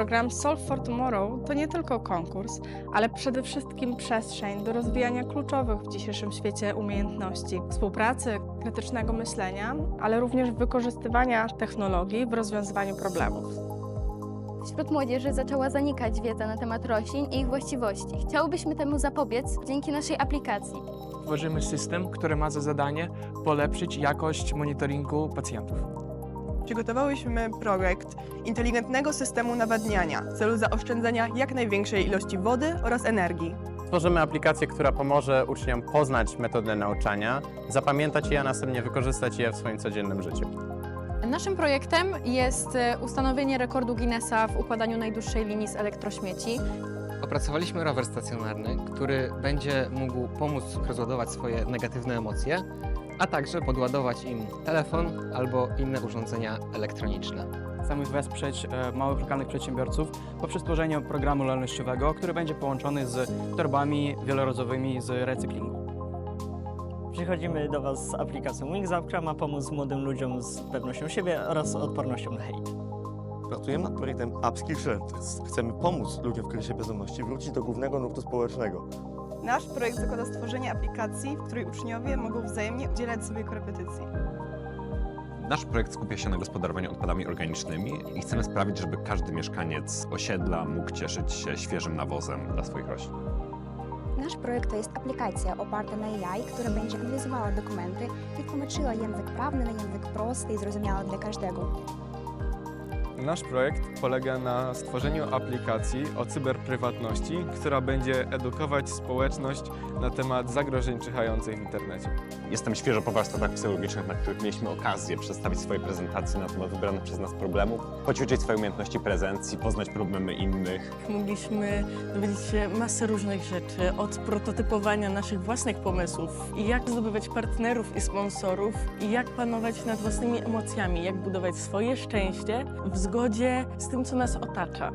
Program Solve for Tomorrow to nie tylko konkurs, ale przede wszystkim przestrzeń do rozwijania kluczowych w dzisiejszym świecie umiejętności współpracy, krytycznego myślenia, ale również wykorzystywania technologii w rozwiązywaniu problemów. Wśród młodzieży zaczęła zanikać wiedza na temat roślin i ich właściwości. Chciałybyśmy temu zapobiec dzięki naszej aplikacji. Tworzymy system, który ma za zadanie polepszyć jakość monitoringu pacjentów. Przygotowałyśmy projekt inteligentnego systemu nawadniania w celu zaoszczędzania jak największej ilości wody oraz energii. Tworzymy aplikację, która pomoże uczniom poznać metodę nauczania, zapamiętać je, a następnie wykorzystać je w swoim codziennym życiu. Naszym projektem jest e, ustanowienie rekordu Guinnessa w układaniu najdłuższej linii z elektrośmieci. Opracowaliśmy rower stacjonarny, który będzie mógł pomóc rozładować swoje negatywne emocje, a także podładować im telefon albo inne urządzenia elektroniczne. Chcemy wesprzeć e, małych lokalnych przedsiębiorców poprzez tworzenie programu lojalnościowego, który będzie połączony z torbami wielorazowymi z recyklingu. Przychodzimy do Was z aplikacją WingsUp, która ma pomóc młodym ludziom z pewnością siebie oraz odpornością na hejt. Pracujemy nad projektem Upskill Shelters. Chcemy pomóc ludziom w kryzysie bezdomności wrócić do głównego nurtu społecznego. Nasz projekt zakłada stworzenie aplikacji, w której uczniowie mogą wzajemnie udzielać sobie korepetycji. Nasz projekt skupia się na gospodarowaniu odpadami organicznymi i chcemy sprawić, żeby każdy mieszkaniec osiedla mógł cieszyć się świeżym nawozem dla swoich roślin. Nasz projekt to jest aplikacja oparta na AI, która będzie analizowała dokumenty i tłumaczyła język prawny na język prosty i zrozumiały dla każdego. Nasz projekt polega na stworzeniu aplikacji o cyberprywatności, która będzie edukować społeczność na temat zagrożeń czyhających w internecie. Jestem świeżo po warsztatach psychologicznych, na których mieliśmy okazję przedstawić swoje prezentacje na temat wybranych przez nas problemów, poćwiczyć swoje umiejętności prezencji, poznać problemy innych. Mogliśmy dowiedzieć się masę różnych rzeczy, od prototypowania naszych własnych pomysłów i jak zdobywać partnerów i sponsorów i jak panować nad własnymi emocjami, jak budować swoje szczęście w zgodzie z tym, co nas otacza.